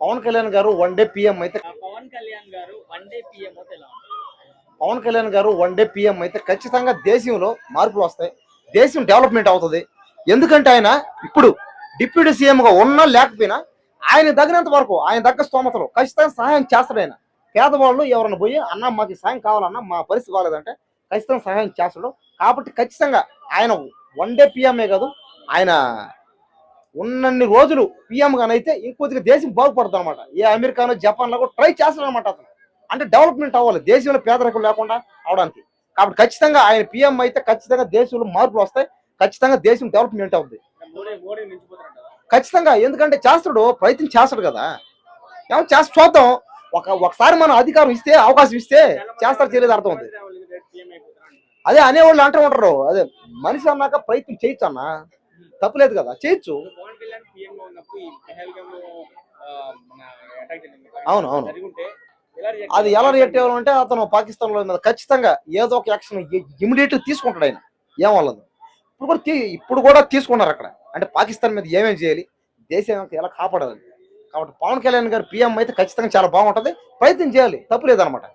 పవన్ కళ్యాణ్ గారు one day PM అయితే పవన్ కళ్యాణ్ గారు one day PM Pawan Kalyan గారు వన్ డే పిఎం అయితే ఖచ్చితంగా దేశంలో మార్పులు వస్తాయి. దేశం డెవలప్మెంట్ అవుతుంది. ఎందుకంటే ఆయన ఇప్పుడు డిప్యూటీ సీఎం గా ఉన్నా లేకపోయినా ఆయన తగినంత వరకు ఆయన దగ్గర స్తోమతలు ఖచ్చితంగా సహాయం చేస్తాడు ఆయన. పేదవాళ్ళు ఎవరైనా పోయి అన్న మాకు సాయం కావాలన్నా మా పరిస్థితి బాగాలేదంటే ఖచ్చితంగా సహాయం చేస్తాడు. కాబట్టి ఖచ్చితంగా ఆయన వన్ డే పిఎంఏ కాదు ఆయన ఉన్నన్ని రోజులు పిఎం గానైతే ఇంకొద్దిగా దేశం బాగుపడుతుంది అనమాట ఏ అమెరికాను జపాన్లో కూడా ట్రై చేస్తాడు అనమాట అతను. అంటే డెవలప్మెంట్ అవ్వాలి. దేశంలో పేదరికం లేకుండా అవడానికి. కాబట్టి ఖచ్చితంగా ఆయన పిఎం అయితే ఖచ్చితంగా దేశంలో మార్పులు వస్తాయి. ఖచ్చితంగా దేశం డెవలప్మెంట్ అవుతుంది ఖచ్చితంగా. ఎందుకంటే చేస్తాడు ప్రయత్నం చేస్తాడు కదా. ఏమో చేస్తా చూద్దాం. ఒక ఒకసారి మనం అధికారం ఇస్తే అవకాశం ఇస్తే చేస్తారు చేయలేదు అర్థం ఉంది అదే అనేవాళ్ళు అంటూ ఉంటారు. అదే మనిషి అన్నాక ప్రయత్నం చేయొచ్చు అన్న తప్పులేదు కదా. చేయొచ్చు. అవును, అవును. అది ఎలా? రియాక్ట్ అవ్వాలంటే అతను పాకిస్తాన్లో మీద ఖచ్చితంగా ఏదో ఒక యాక్షన్ ఇమీడియట్ తీసుకుంటాడు ఆయన. ఏం వాళ్ళదు ఇప్పుడు కూడా ఇప్పుడు కూడా తీసుకున్నారు అక్కడ. అంటే పాకిస్తాన్ మీద ఏమేమి చేయాలి? దేశం ఎలా కాపాడాలి? కాబట్టి పవన్ కళ్యాణ్ గారు పిఎం అయితే ఖచ్చితంగా చాలా బాగుంటది. ప్రయత్నం చేయాలి. తప్పు లేదనమాట